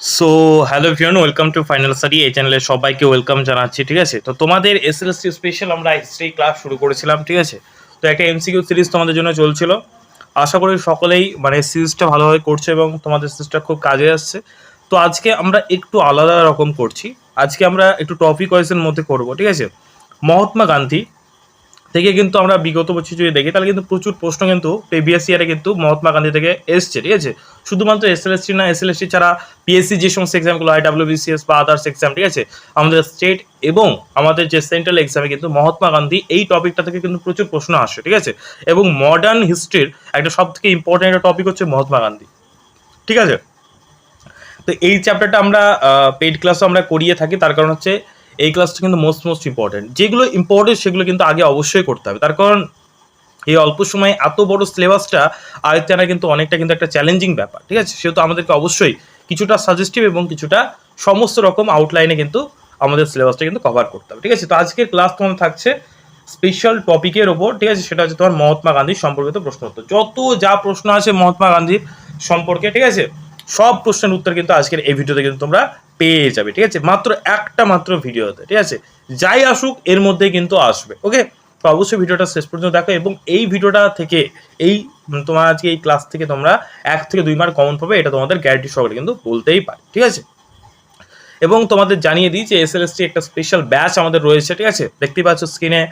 So hello ভিউন welcome to final study এই চ্যানেলে সবাইকে ওয়েলকাম জানাচ্ছি, ঠিক আছে? তো তোমাদের এসএলএসটি স্পেশাল আমরা হিস্ট্রি ক্লাস শুরু করেছিলাম, ঠিক আছে? তো একটা এমসিকিউ সিরিজ তোমাদের জন্য চলছিল। আশা করি সকলেই মানে সিরিজটা ভালোভাবে করছে এবং তোমাদের সিরিজটা খুব কাজে আসছে। তো আজকে আমরা একটু আলাদা রকম করছি। আজকে আমরা একটু টপিক ওয়াইজের মধ্যে করব, ঠিক আছে? মহাত্মা গান্ধী থেকে কিন্তু আমরা বিগত বছর যদি দেখি, তাহলে কিন্তু প্রচুর প্রশ্ন কিন্তু প্রিভিয়াস ইয়ারে কিন্তু মহাত্মা গান্ধী থেকে এসছে, ঠিক আছে? শুধুমাত্র এস এল এসএলএসটি না এস এল এসএলএসটি ছাড়া পিএসসি যে সমস্ত এক্সামগুলো হয় ডাব্লিউবিসিএস বা আদার্স এক্সাম ঠিক আছে? আমাদের স্টেট এবং আমাদের যে সেন্ট্রাল এক্সামে কিন্তু মহাত্মা গান্ধী এই টপিকটা থেকে কিন্তু প্রচুর প্রশ্ন আসে, ঠিক আছে? এবং মডার্ন হিস্ট্রির একটা সব থেকে ইম্পর্টেন্ট একটা টপিক হচ্ছে মহাত্মা গান্ধী, ঠিক আছে? তো এই চ্যাপ্টারটা আমরা পেইড ক্লাসও আমরা করিয়ে থাকি, তার কারণ হচ্ছে এই ক্লাসটা কিন্তু মোস্ট মোস্ট ইম্পর্টেন্ট যেগুলো ইম্পর্টেন্ট সেগুলো কিন্তু আগে অবশ্যই করতে হবে। তার কারণ, এই অল্প সময়ে এত বড় সিলেবাসটা আয়ত্তে আনা কিন্তু অনেকটা কিন্তু একটা চ্যালেঞ্জিং ব্যাপার, ঠিক আছে? সেহেতু আমাদেরকে অবশ্যই কিছুটা সাজেস্টিভ এবং কিছুটা সমস্ত রকম আউটলাইনে কিন্তু আমাদের সিলেবাসটা কিন্তু কভার করতে হবে, ঠিক আছে? তো আজকের ক্লাস তোমার থাকছে স্পেশাল টপিকের ওপর, ঠিক আছে? সেটা হচ্ছে তোমার মহাত্মা গান্ধীর সম্পর্কিত প্রশ্ন উত্তর যত যা প্রশ্ন আছে মহাত্মা গান্ধীর সম্পর্কে, ঠিক আছে? সব প্রশ্নের উত্তর কিন্তু আজকের এই ভিডিওতে কিন্তু তোমরা পেয়ে যাবে, ঠিক আছে? মাত্র একটা মাত্র ভিডিওতে, ঠিক আছে? যাই আসুক, এর মধ্যে কিন্তু আসবে, ওকে? তো অবশ্যই ভিডিওটা শেষ পর্যন্ত দেখো এবং এই ভিডিওটা থেকে এই তোমার আজকে এই ক্লাস থেকে তোমরা এক থেকে দুই মার কমন পাবে, এটা তোমাদের গ্যারান্টি সকলে কিন্তু বলতেই পারে, ঠিক আছে? এবং তোমাদের জানিয়ে দিই যে এস এসএলএসটি একটা স্পেশাল ব্যাচ আমাদের রয়েছে, ঠিক আছে? দেখতে পাচ্ছ স্ক্রিনে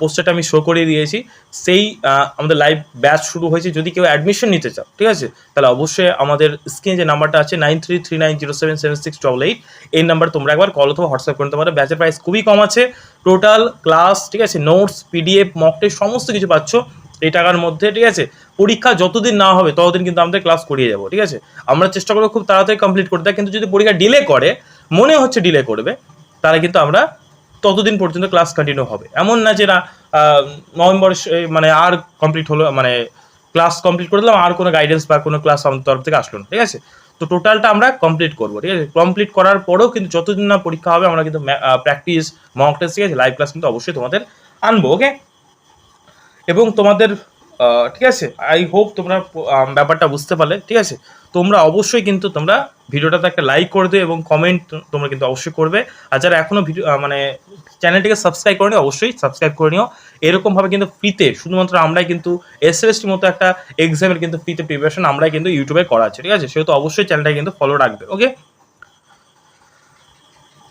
পোস্টারটা আমি শো করে দিয়েছি। সেই আমাদের লাইভ ব্যাচ শুরু হয়েছে। যদি কেউ অ্যাডমিশন নিতে চাও, ঠিক আছে? তাহলে অবশ্যই আমাদের স্ক্রিনে যে নাম্বারটা আছে nine three three nine zero seven seven six double eight এই নাম্বার তোমরা একবার কল অথবা হোয়াটসঅ্যাপ করতে পারো। ব্যাচের প্রাইস খুবই কম আছে। টোটাল ক্লাস ঠিক আছে? নোটস পিডিএফ মক টেস্ট সমস্ত কিছু পাচ্ছ এই টাকার মধ্যে, ঠিক আছে? পরীক্ষা যতদিন না হবে, ততদিন কিন্তু আমাদের ক্লাস করিয়ে যাব ঠিক আছে? আমরা চেষ্টা করব খুব তাড়াতাড়ি কমপ্লিট করতে। কিন্তু যদি পরীক্ষা ডিলে করে মনে হচ্ছে ডিলে করবে, তাহলে কিন্তু আমরা ততদিন পর্যন্ত ক্লাস কন্টিনিউ হবে। এমন না যে না নভেম্বর মানে আর কমপ্লিট হলো মানে ক্লাস কমপ্লিট করে দিলাম, আর কোনো গাইডেন্স বা কোনো ক্লাস আমাদের তরফ থেকে আসলো না, ঠিক আছে? তো টোটালটা আমরা কমপ্লিট করব, ঠিক আছে? কমপ্লিট করার পরেও কিন্তু যতদিন না পরীক্ষা হবে, আমরা কিন্তু প্র্যাকটিস মক টেস্ট ঠিক আছে? লাইভ ক্লাস কিন্তু অবশ্যই তোমাদের আনব ওকে এবং তোমাদের ঠিক আছে? আই হোপ তোমরা ব্যাপারটা বুঝতে পারলে, ঠিক আছে? তোমরা অবশ্যই কিন্তু তোমরা ভিডিওটাতে একটা লাইক করে দিও এবং কমেন্ট তোমরা কিন্তু অবশ্যই করবে। আর যারা এখনও ভিডিও মানে চ্যানেলটিকে সাবস্ক্রাইব করে নিও অবশ্যই সাবস্ক্রাইব করে নিও। এরকমভাবে কিন্তু ফ্রিতে শুধুমাত্র আমরাই কিন্তু এস এসএসটির মতো একটা এক্সামের কিন্তু ফ্রিতে প্রিপারেশন আমরাই কিন্তু ইউটিউবে করা আছে, ঠিক আছে? সেহেতু অবশ্যই চ্যানেলটা কিন্তু ফলো রাখবে ওকে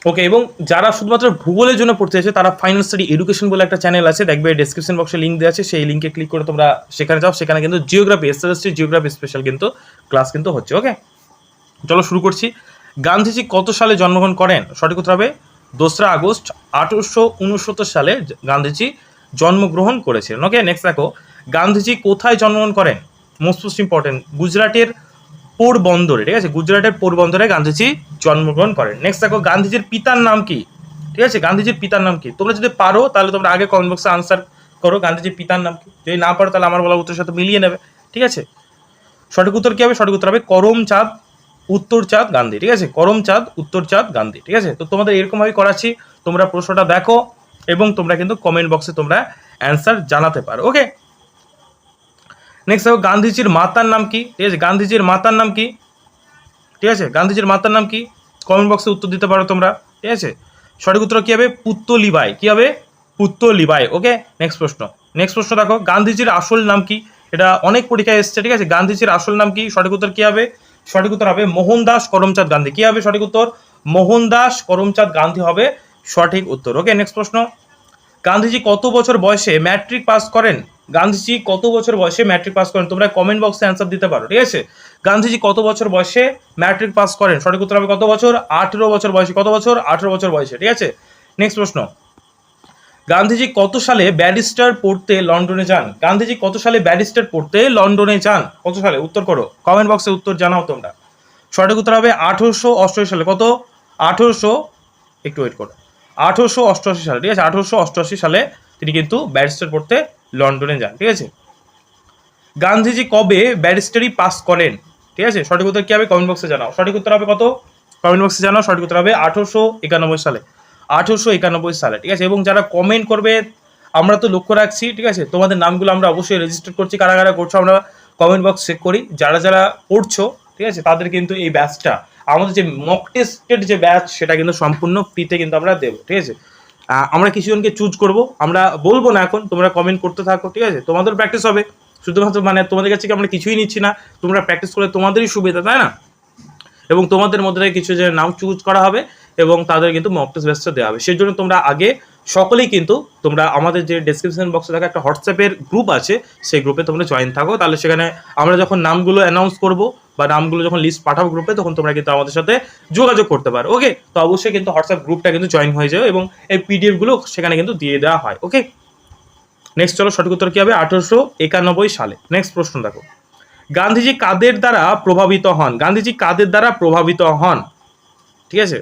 ওকে এবং যারা শুধুমাত্র ভূগোলের জন্য পড়তে চাইছে, তারা ফাইনাল স্টাডি এডুকেশন বলে একটা চ্যানেল আছে, দেখবে ডেসক্রিপশন বক্সে লিঙ্ক দেওয়া আছে, সেই লিঙ্কে ক্লিক করে তোমরা সেখানে যাও, সেখানে কিন্তু জিওগ্রাফি এসএসটি জিওগ্রাফি স্পেশাল কিন্তু ক্লাস কিন্তু হচ্ছে ওকে চলো শুরু করছি। গান্ধীজি কত সালে জন্মগ্রহণ করেন? সঠিক উত্তর হবে দোসরা আগস্ট আঠারোশো উনসত্তর সালে গান্ধীজি জন্মগ্রহণ করেছিলেন ওকে নেক্সট দেখো, গান্ধীজি কোথায় জন্মগ্রহণ করেন? মোস্ট মোস্ট ইম্পর্টেন্ট গুজরাটের পোরবন্দরে, ঠিক আছে? গুজরাটের পোরবন্দরে গান্ধীজি জন্মগ্রহণ করেন। নেক্সট দেখো, গান্ধীজির পিতার নাম কি? ঠিক আছে? গান্ধীজির পিতার নাম কি? তোমরা যদি পারো, তাহলে তোমরা আগে কমেন্ট বক্সে আনসার করো। গান্ধীজির পিতার নাম কি? যদি না পারো, তাহলে আমার বলা উত্তরের সাথে মিলিয়ে নেবে। ঠিক আছে? সঠিক উত্তর কি হবে? সঠিক উত্তর হবে করমচাঁদ উত্তরচাঁদ গান্ধী। ঠিক আছে? করমচাঁদ উত্তরচাঁদ গান্ধী। ঠিক আছে? তো তোমাদের এরকমভাবে করাচ্ছি। তোমরা প্রশ্নটা দেখো এবং তোমরা কিন্তু কমেন্ট বক্সে তোমরা অ্যান্সার জানাতে পারো। ওকে নেক্সট দেখো গান্ধীজির মাতার নাম কি? ঠিক আছে, গান্ধীজির মাতার নাম কি? ঠিক আছে, গান্ধীজির মাতার নাম কি? কমেন্ট বক্সে উত্তর দিতে পারো তোমরা। ঠিক আছে, সঠিক উত্তর কি হবে? পুত্ত লিবাই কি হবে? পুত্ত লিবাই ওকে নেক্সট প্রশ্ন। নেক্সট প্রশ্ন দেখো, গান্ধীজির আসল নাম কি? এটা অনেক পরীক্ষায় এসছে, ঠিক আছে? গান্ধীজির আসল নাম কি? সঠিক উত্তর কি হবে? সঠিক উত্তর হবে মোহনদাস করমচাঁদ গান্ধী। কি হবে সঠিক উত্তর? মোহনদাস করমচাঁদ গান্ধী হবে সঠিক উত্তর। ওকে নেক্সট প্রশ্ন। গান্ধীজি কত বছর বয়সে ম্যাট্রিক পাস করেন? গান্ধীজি কত বছর বয়সে ম্যাট্রিক পাস করেন? তোমরা কমেন্ট বক্সে অ্যান্সার দিতে পারো, ঠিক আছে? গান্ধীজি কত বছর বয়সে ম্যাট্রিক পাস করেন? সঠিক উত্তর হবে কত বছর? আঠেরো বছর বয়সে। কত বছর? আঠেরো বছর বয়সে, ঠিক আছে? নেক্সট প্রশ্ন। গান্ধীজি কত সালে ব্যারিস্টার পড়তে লন্ডনে যান? গান্ধীজি কত সালে ব্যারিস্টার পড়তে লন্ডনে যান? কত সালে? উত্তর করো। কমেন্ট বক্সে উত্তর জানাও তোমরা। সঠিক উত্তর হবে আঠেরোশো অষ্টআশি সালে। কত? আঠেরোশো, একটু ওয়েট করো। আঠেরোশো অষ্টআশি সালে, ঠিক আছে? আঠেরোশো অষ্টআশি সালে তিনি কিন্তু ব্যারিস্টার পড়তে লন্ডনে যান, ঠিক আছে? গান্ধীজি কবে ব্যারিস্টারি পাস করেন, ঠিক আছে? সঠিক উত্তর কি হবে? কমেন্ট বক্সে জানাও। সঠিক উত্তর হবে কত? কমেন্ট বক্সে জানাও। সঠিক উত্তর হবে আঠেরোশো একানব্বই সালে। আঠেরোশো একানব্বই সালে, ঠিক আছে? এবং যারা কমেন্ট করবে, আমরা তো লক্ষ্য রাখছি, ঠিক আছে? তোমাদের নামগুলো আমরা অবশ্যই রেজিস্টার করছি, কারা কারা করছ আমরা কমেন্ট বক্স চেক করি। যারা যারা পড়ছো, ঠিক আছে? তাদের কিন্তু এই ব্যাচটা আমাদের যে মক টেস্টের যে ব্যাচ সেটা কিন্তু সম্পূর্ণ ফ্রিতে কিন্তু আমরা দেবো, ঠিক আছে? আমরা কিছুজনকে চুজ করব। আমরা বলব না এখন, তোমরা কমেন্ট করতে থাকো, ঠিক আছে? তোমাদের প্র্যাকটিস হবে। শুধুমাত্র মানে তোমাদের কাছে আমরা কিছুই নিচ্ছি না, তোমরা প্র্যাকটিস করলে তোমাদেরই সুবিধা, তাই না? এবং তোমাদের মধ্যে কিছু যে নাম চুজ করা হবে এবং তাদের কিন্তু মক টেস্ট ব্যাচটা দেওয়া হবে। সেই জন্য তোমরা আগে সকলেই কিন্তু তোমরা আমাদের যে ডেসক্রিপশন বক্সে থাকা একটা হোয়াটসঅ্যাপের গ্রুপ আছে, সেই গ্রুপে তোমরা জয়েন থাকো। তাহলে সেখানে আমরা যখন নামগুলো অ্যানাউন্স করব বা নামগুলো যখন লিস্ট পাঠাবো গ্রুপে তখন তোমরা কিন্তু আমাদের সাথে যোগাযোগ করতে পারো। ওকে তো অবশ্যই কিন্তু হোয়াটসঅ্যাপ গ্রুপটা কিন্তু জয়েন হয়ে যাবে এবং এই পিডিএফগুলো সেখানে কিন্তু দিয়ে দেওয়া হয়। ওকে নেক্সট চলো সঠিক উত্তর কি হবে? আঠারোশো একানব্বই সালে। নেক্সট প্রশ্ন দেখো। গান্ধীজি কাদের দ্বারা প্রভাবিত হন? গান্ধীজি কাদের দ্বারা প্রভাবিত হন? ঠিক আছে?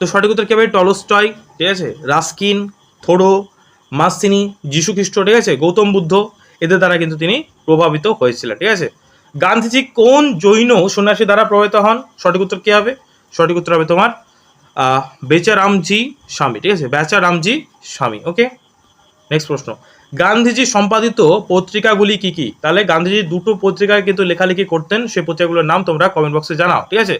তো সঠিক উত্তর কি হবে? টলস্টয়। ঠিক আছে? রাস্কিন, থোড়ো, মাসিনি যীশু খ্রিস্ট ঠিক আছে? গৌতম বুদ্ধ, এদের দ্বারা কিন্তু তিনি প্রভাবিত হয়েছিলেন। ঠিক আছে? গান্ধীজি কোন জৈন সন্ন্যাসী দ্বারা প্রভাবিত হন? সঠিক উত্তর কি হবে? সঠিক উত্তর হবে তোমার বেচারামজি স্বামী, ঠিক আছে? বেচারামজি স্বামী ওকে নেক্সট প্রশ্ন। গান্ধীজি সম্পাদিত পত্রিকাগুলি কি কি? তাহলে গান্ধীজি দুটো পত্রিকায় কিন্তু লেখালেখি করতেন, সেই পত্রিকাগুলোর নাম তোমরা কমেন্ট বক্সে জানাও, ঠিক আছে?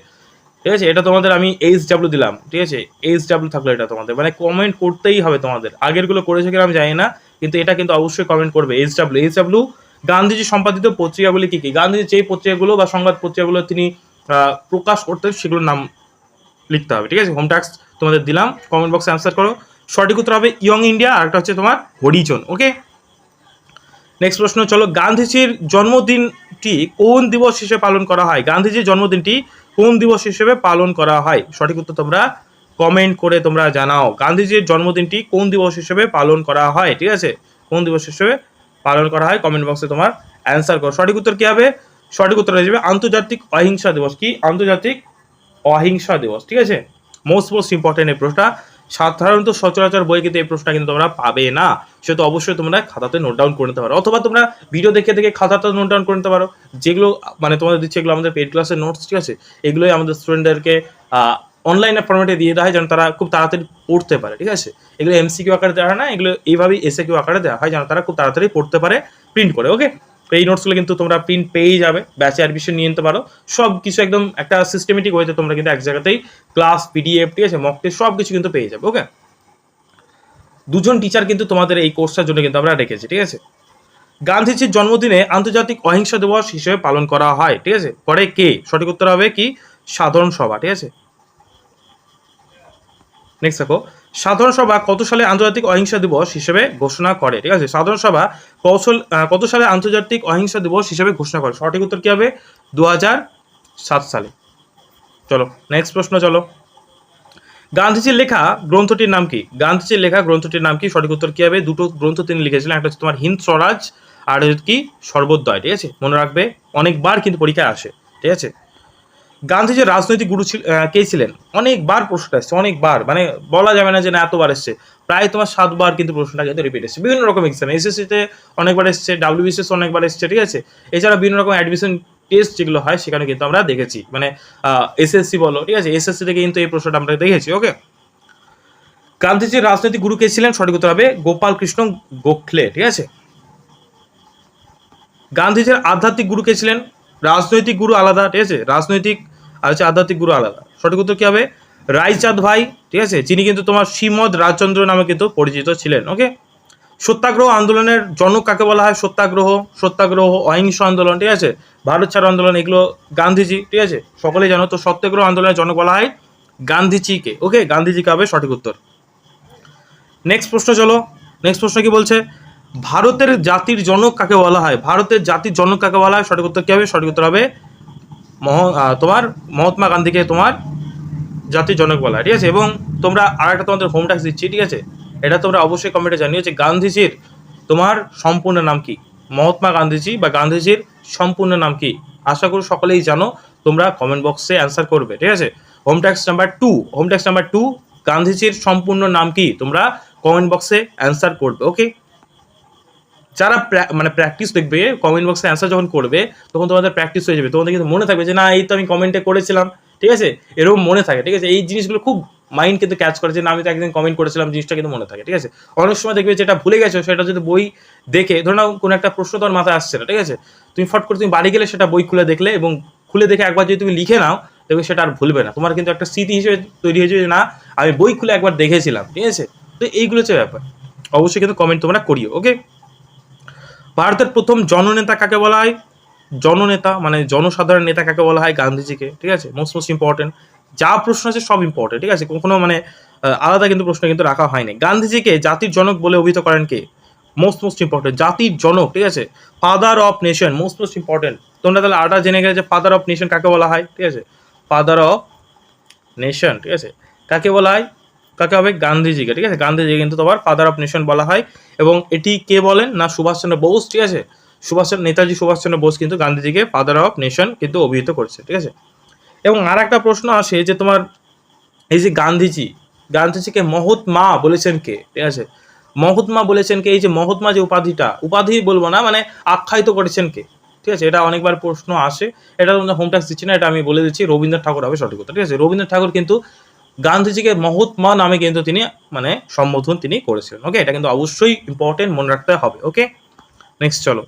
ঠিক আছে? এটা তোমাদের আমি এইচ ডাব্লিউ দিলাম, ঠিক আছে? এইচ ডাব্লিউ থাকল এটা তোমাদের মানে কমেন্ট করতেই হবে তোমাদের। আগেরগুলো করেছে কিনা আমি জানি না, কিন্তু এটা কিন্তু অবশ্যই কমেন্ট করবে। H W H W Gandhiji সম্পাদিত পত্রিকাগুলি কি কি? গান্ধীজি যেই পত্রিকাগুলো বা সংবাদ পত্রিকাগুলো তিনি প্রকাশ করতেন, সেগুলোর নাম লিখতে হবে, ঠিক আছে? হোম ট্যাক্স তোমাদের দিলাম কমেন্ট বক্সে অ্যান্সার করো। সঠিক উত্তর হবে ইয়ং ইন্ডিয়া আর একটা হচ্ছে তোমার হরিজন ওকে নেক্সট প্রশ্ন, চলো, গান্ধীজির জন্মদিনটি কোন দিবস হিসেবে পালন করা হয়? গান্ধীজির জন্মদিনটি কোন দিবস হিসেবে পালন করা হয়? সঠিক উত্তর তোমরা কমেন্ট করে তোমরা জানাও। গান্ধীজির জন্মদিনটি কোন দিবস হিসেবে পালন করা হয়? ঠিক আছে? কোন দিবস হিসেবে পালন করা হয়। কমেন্ট বক্সে তোমার অ্যান্সার করো। সঠিক উত্তর কি হবে? সঠিক উত্তর হয়ে যাবে আন্তর্জাতিক অহিংসা দিবস। কি? আন্তর্জাতিক অহিংসা দিবস। ঠিক আছে? মোস্ট মোস্ট ইম্পর্টেন্ট এই প্রশ্নটা। সাধারণত সচরাচর বই কিন্তু এই প্রশ্নটা কিন্তু তোমরা পাবে না। সে তো অবশ্যই তোমরা খাতাতে নোট ডাউন করে নিতে পারো। অথবা তোমরা ভিডিও দেখে দেখে খাতাতে নোট ডাউন করে নিতে পারো। যেগুলো মানে তোমাদের দিচ্ছে এগুলো আমাদের পেড ক্লাসের নোটস ঠিক আছে? এগুলোই আমাদের স্টুডেন্টদেরকে অনলাইনে ফর্মেটে দিয়ে দেওয়া হয় যেন তারা খুব তাড়াতাড়ি পড়তে পারে, ঠিক আছে? এগুলো এমসিকিউ আকারে দেওয়া হয় না, এগুলো এইভাবেই এসে কিউ আকারে দেওয়া হয় যেন তারা খুব তাড়াতাড়ি পড়তে পারে প্রিন্ট করে ওকে তো এই নোটসগুলো কিন্তু তোমরা প্রিন্ট পেয়েই যাবে ব্যাচে অ্যাডমিশন নিয়ে নিতে পারো। সব কিছু একদম একটা সিস্টেমেটিক ওয়েতে তোমরা কিন্তু এক জায়গাতেই ক্লাস পিডিএফ ঠিক আছে? মক টেস্ট সব কিছু কিন্তু পেয়ে যাবে ওকে দুজন টিচার কিন্তু তোমাদের এই কোর্সটার জন্য কিন্তু আমরা রেখেছি ঠিক আছে? গান্ধীজির জন্মদিনে আন্তর্জাতিক অহিংসা দিবস হিসেবে পালন করা হয়, ঠিক আছে? পরে কে? সঠিক উত্তর হবে কি? সাধারণ সভা, ঠিক আছে? নেক্সট দেখো, সাধারণ সভা কত সালে আন্তর্জাতিক অহিংসা দিবস হিসেবে ঘোষণা করে? ঠিক আছে, সাধারণ সভা কৌশল কত সালে আন্তর্জাতিক অহিংসা দিবস হিসেবে ঘোষণা করে? সঠিক উত্তর কি হবে? দু সালে। চলো নেক্সট প্রশ্ন, চলো। গান্ধীজির লেখা গ্রন্থটির নাম কি? গান্ধীজির লেখা গ্রন্থটির নাম কি? সঠিক উত্তর কি হবে? দুটো গ্রন্থ তিনি লিখেছিলেন, একটা হচ্ছে তোমার হিন্দ স্বরাজ আর কি সর্বোদয়, ঠিক আছে? মনে রাখবে, অনেকবার কিন্তু পরীক্ষায় আসে, ঠিক আছে? গান্ধীজির রাজনৈতিক গুরু ছিল কে ছিলেন? অনেকবার প্রশ্নটা এসছে, অনেকবার। মানে বলা যাবে না যে না, এতবার এসছে। প্রায় তোমার সাতবার কিন্তু প্রশ্নটা কিন্তু রিপিট এসছে। বিভিন্ন রকম এক্সাম এসএসসিতে অনেকবার এসছে ডাব্লিউবিসিএস অনেকবার এসছে, ঠিক আছে? এছাড়া বিভিন্ন রকম অ্যাডমিশন টেস্ট যেগুলো হয়, সেখানে কিন্তু আমরা দেখেছি। মানে এসএসসি বলো, ঠিক আছে? এসএসসি থেকে কিন্তু এই প্রশ্নটা আমরা দেখেছি ওকে গান্ধীজির রাজনৈতিক গুরু কে ছিলেন, সঠিক উত্তর হবে গোপাল কৃষ্ণ গোখলে, ঠিক আছে? গান্ধীজির আধ্যাত্মিক গুরু কে ছিলেন? রাজনৈতিক গুরু আলাদা, ঠিক আছে? রাজনৈতিক আর হচ্ছে আধ্যাত্মিক গুরু আলাদা। সঠিক উত্তর কি হবে? রায়চাঁদ ভাই, ঠিক আছে? যিনি কিন্তু তোমার শ্রীমদ রাজচন্দ্র নামে কিন্তু পরিচিত ছিলেন ওকে সত্যাগ্রহ আন্দোলনের জনক কাকে বলা হয়? সত্যাগ্রহ সত্যাগ্রহ, অহিংস আন্দোলন, ঠিক আছে? ভারত ছাড় আন্দোলন, এগুলো গান্ধীজি, ঠিক আছে? সকলেই জানো, তো সত্যাগ্রহ আন্দোলনের জনক বলা হয় গান্ধীজিকে ওকে গান্ধীজিকে হবে সঠিক উত্তর। নেক্সট প্রশ্ন চলো। নেক্সট প্রশ্ন কি বলছে? ভারতের জাতির জনক কাকে বলা হয়? ভারতের জাতির জনক কাকে বলা হয়? সঠিক উত্তর কি হবে? সঠিক উত্তর হবে মহ তোমার মহাত্মা গান্ধীকে তোমার জাতির জনক বলা, ঠিক আছে? এবং তোমরা আর একটা তোমাদের হোম ট্যাক্স দিচ্ছি, ঠিক আছে? এটা তোমরা অবশ্যই কমেন্টে জানিও যে গান্ধীজির তোমার সম্পূর্ণ নাম কি? মহাত্মা গান্ধীজি বা গান্ধীজির সম্পূর্ণ নাম কি? আশা করি সকলেই জানো, তোমরা কমেন্ট বক্সে অ্যান্সার করবে, ঠিক আছে? Home tax number two home tax number two গান্ধীজির সম্পূর্ণ নাম কি? তোমরা কমেন্ট বক্সে অ্যান্সার করবে ওকে যারা মানে প্র্যাকটিস দেখবে কমেন্ট বক্সে অ্যান্সার যখন করবে, তখন তোমাদের প্র্যাকটিস হয়ে যাবে। তোমাদের কিন্তু মনে থাকবে যে, না, এই তো আমি কমেন্টে করেছিলাম। ঠিক আছে? এরকম মনে থাকে, ঠিক আছে? এই জিনিসগুলো খুব মাইন্ড কিন্তু ক্যাচ করে যে, না, আমি তো একদিন কমেন্ট করেছিলাম, জিনিসটা কিন্তু মনে থাকে। ঠিক আছে? অনেক সময় দেখবে যেটা ভুলে গেছো, সেটা যদি বই দেখে, ধরো না কোনো একটা প্রশ্ন তোমার মাথায় আসছে না, ঠিক আছে? তুমি ফট করে তুমি বাড়ি গেলে সেটা বই খুলে দেখলে এবং খুলে দেখে একবার যদি তুমি লিখে নাও, দেখবে সেটা আর ভুলবে না। তোমার কিন্তু একটা স্মৃতি হিসেবে তৈরি হয়েছে যে, না, আমি বই খুলে একবার দেখেছিলাম। ঠিক আছে? তো এইগুলো হচ্ছে ব্যাপার। অবশ্যই কিন্তু কমেন্ট তোমরা করিও ওকে ভারতের প্রথম জননেতা কাকে বলা হয়? জননেতা মানে জনসাধারণ নেতা কাকে বলা হয়? গান্ধীজিকে, ঠিক আছে? মোস্ট মোস্ট ইম্পর্টেন্ট যা প্রশ্ন আছে সব ইম্পর্টেন্ট ঠিক আছে? কোনো মানে আলাদা কিন্তু প্রশ্ন কিন্তু রাখা হয়নি। গান্ধীজিকে জাতির জনক বলে অভিহিত করেন কে? মোস্ট মোস্ট ইম্পর্টেন্ট জাতির জনক, ঠিক আছে? Father of nation most most important তোমরা তাহলে আটা জেনে গেলে যে ফাদার অফ নেশন কাকে বলা হয়? ঠিক আছে? ফাদার অফ নেশন ঠিক আছে? কাকে বলা হয়? কাকে হবে? গান্ধীজিকে, ঠিক আছে? গান্ধীজি কিন্তু তোমার ফাদার অফ নেশন বলা হয়। এবং এটি কে বলেন? না, সুভাষচন্দ্র বোস, ঠিক আছে? সুভাষচন্দ্র, নেতাজি সুভাষচন্দ্র বোস কিন্তু গান্ধীজিকে ফাদার অফ নেশন কিন্তু অভিহিত করছে, ঠিক আছে? এবং আর একটা প্রশ্ন আসে যে তোমার, এই যে গান্ধীজি, গান্ধীজিকে মহৎমা বলেছেন কে? ঠিক আছে? মহৎমা বলেছেন কে? এই যে মহৎমা যে উপাধিটা, উপাধি বলব না মানে আখ্যায়িত করেছেন কে? ঠিক আছে? এটা অনেকবার প্রশ্ন আসে। এটা তোমরা হোম ট্যাক্স দিচ্ছি না, এটা আমি বলে দিচ্ছি। রবীন্দ্রনাথ ঠাকুর হবে সঠিক কথা ঠিক আছে? রবীন্দ্রনাথ ঠাকুর কিন্তু গান্ধীজিকে মহৎমা নামে কিন্তু তিনি মানে সম্বোধন তিনি করেছিলেন ওকে এটা কিন্তু অবশ্যই ইম্পর্টেন্ট মনে রাখতে হবে ওকে নেক্সট চলো।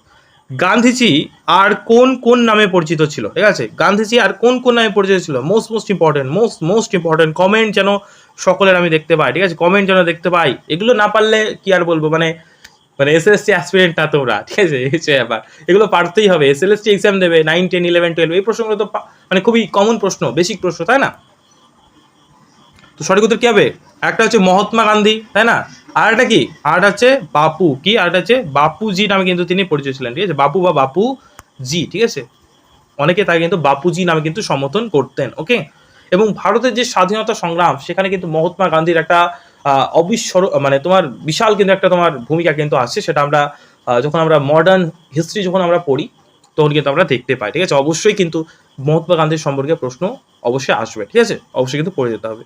গান্ধীজি আর কোন কোন নামে পরিচিত ছিল, ঠিক আছে? গান্ধীজি আর কোন কোন নামে পরিচিত ছিল? Most most important most most important comment যেন সকলের আমি দেখতে পাই, ঠিক আছে? কমেন্ট যেন দেখতে পাই। এগুলো না পারলে কি আর বলব? মানে মানে এস এস অ্যাসপিরেন্ট না তোমরা, ঠিক আছে? এই ব্যাপার। এগুলো পারতেই হবে। S L S T exam দেবে নাইন টেন ইলেভেন টুয়েলভ এই প্রশ্নগুলো তো মানে খুবই কমন প্রশ্ন বেসিক প্রশ্ন, তাই না? তো সঠিক উত্তর কি হবে? একটা হচ্ছে মহাত্মা গান্ধী, তাই না? আর একটা কি? আর হচ্ছে বাপু। কি? আর হচ্ছে বাপুজি নামে কিন্তু তিনি পরিচয় ছিলেন, ঠিক আছে? বাপু বা বাপু জি ঠিক আছে? অনেকে তাকে কিন্তু বাপুজি নামে কিন্তু সমর্থন করতেন ওকে এবং ভারতের যে স্বাধীনতা সংগ্রাম, সেখানে কিন্তু মহাত্মা গান্ধীর একটা অবিস্মর মানে তোমার বিশাল কিন্তু একটা তোমার ভূমিকা কিন্তু আছে। সেটা আমরা যখন আমরা মডার্ন হিস্ট্রি যখন আমরা পড়ি, তখন কিন্তু আমরা দেখতে পাই, ঠিক আছে? অবশ্যই কিন্তু মহাত্মা গান্ধীর সম্পর্কে প্রশ্ন অবশ্যই আসবে, ঠিক আছে? অবশ্যই কিন্তু পড়ে যেতে হবে।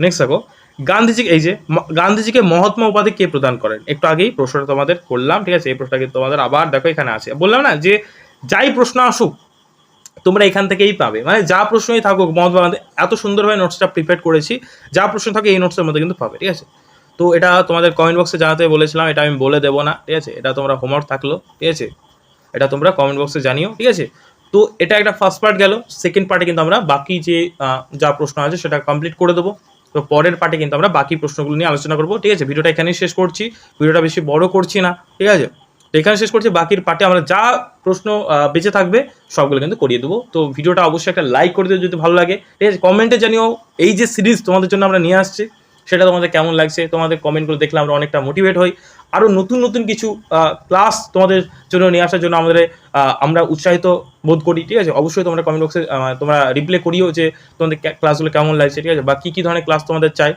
নেক্সট দেখো, গান্ধীজি, এই যে গান্ধীজিকে মহাত্মা উপাধি কে প্রদান করেন? একটু আগেই প্রশ্নটা তোমাদের করলাম, ঠিক আছে? এই প্রশ্নটা কিন্তু তোমাদের আবার দেখো এখানে আছে। বললাম না যে, যাই প্রশ্ন আসুক, তোমরা এখান থেকেই পাবে। মানে যা প্রশ্নই থাকুক, মহাত্মা গান্ধী, এত সুন্দরভাবে নোটসটা প্রিপেয়ার করেছি, যা প্রশ্ন থাকে এই নোটসের মধ্যে কিন্তু পাবে, ঠিক আছে? তো এটা তোমাদের কমেন্ট বক্সে জানাতে বলেছিলাম, এটা আমি বলে দেবো না, ঠিক আছে? এটা তোমরা হোমওয়ার্ক থাকল, ঠিক আছে? এটা তোমরা কমেন্ট বক্সে জানিও, ঠিক আছে? তো এটা একটা ফার্স্ট পার্ট গেল সেকেন্ড পার্টে কিন্তু আমরা বাকি যে যা প্রশ্ন আছে সেটা কমপ্লিট করে দেবো। তো পরের পার্টে কিন্তু আমরা বাকি প্রশ্নগুলো নিয়ে আলোচনা করব, ঠিক আছে? ভিডিওটা এখানেই শেষ করছি, ভিডিওটা বেশি বড় করছি না, ঠিক আছে? তো এখানে শেষ করছি, বাকির পার্টে আমরা যা প্রশ্ন বেঁচে থাকবে সবগুলো কিন্তু করিয়ে দেবো। তো ভিডিওটা অবশ্যই একটা লাইক করে দিও যদি ভালো লাগে, ঠিক আছে? কমেন্টে জানিও এই যে সিরিজ তোমাদের জন্য আমরা নিয়ে আসছি, সেটা তোমাদের কেমন লাগছে? তোমাদের কমেন্টগুলো দেখলে আমরা অনেকটা মোটিভেট হই। আরও নতুন নতুন কিছু ক্লাস তোমাদের জন্য নিয়ে আসার জন্য আমাদের আমরা উৎসাহিত বোধ করি, ঠিক আছে? অবশ্যই তোমরা কমেন্ট বক্সে তোমরা রিপ্লাই করিও যে তোমাদের ক্লাসগুলো কেমন লাগছে, ঠিক আছে? বা কী কী ধরনের ক্লাস তোমাদের চাই,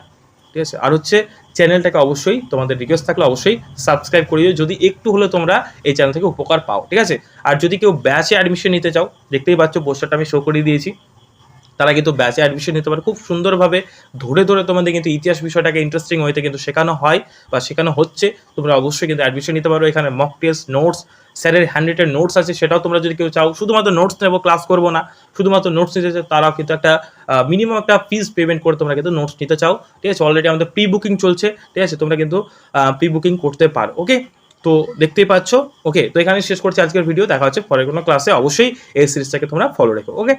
ঠিক আছে? আর হচ্ছে চ্যানেলটাকে অবশ্যই তোমাদের রিকোয়েস্ট থাকলে অবশ্যই সাবস্ক্রাইব করিও, যদি একটু হলেও তোমরা এই চ্যানেল থেকে উপকার পাও, ঠিক আছে? আর যদি কেউ ব্যাচে অ্যাডমিশন নিতে চাও, দেখতেই পাচ্ছ পোস্টারটা আমি শো করে দিয়েছি। তারা কিন্তু ব্যাচে অ্যাডমিশন নিতে পারে। খুব সুন্দরভাবে ধরে ধরে তোমাদের কিন্তু ইতিহাস বিষয়টাকে ইন্টারেস্টিং হইতে কিন্তু শেখানো হয় বা শেখানো হচ্ছে। তোমরা অবশ্যই কিন্তু অ্যাডমিশন নিতে পারো। এখানে মক টেস্ট নোটস স্যারের হ্যান্ডরিটেন নোটস আছে। সেটাও তোমরা যদি কেউ চাও, শুধুমাত্র নোটস নেব ক্লাস করব না। শুধুমাত্র নোটস নিতে চাও, তারাও কিন্তু একটা মিনিমাম একটা ফিস পেমেন্ট করে তোমরা কিন্তু নোটস নিতে চাও। ঠিক আছে? অলরেডি আমাদের প্রি বুকিং চলছে। ঠিক আছে? তোমরা কিন্তু প্রি বুকিং করতে পারো। ওকে তো দেখতেই পাচ্ছ। ওকে তো এখানে শেষ করছি আজকের ভিডিও দেখা হচ্ছে পরের কোনো ক্লাসে অবশ্যই এই সিরিজটাকে তোমরা ফলো রেখো। ওকে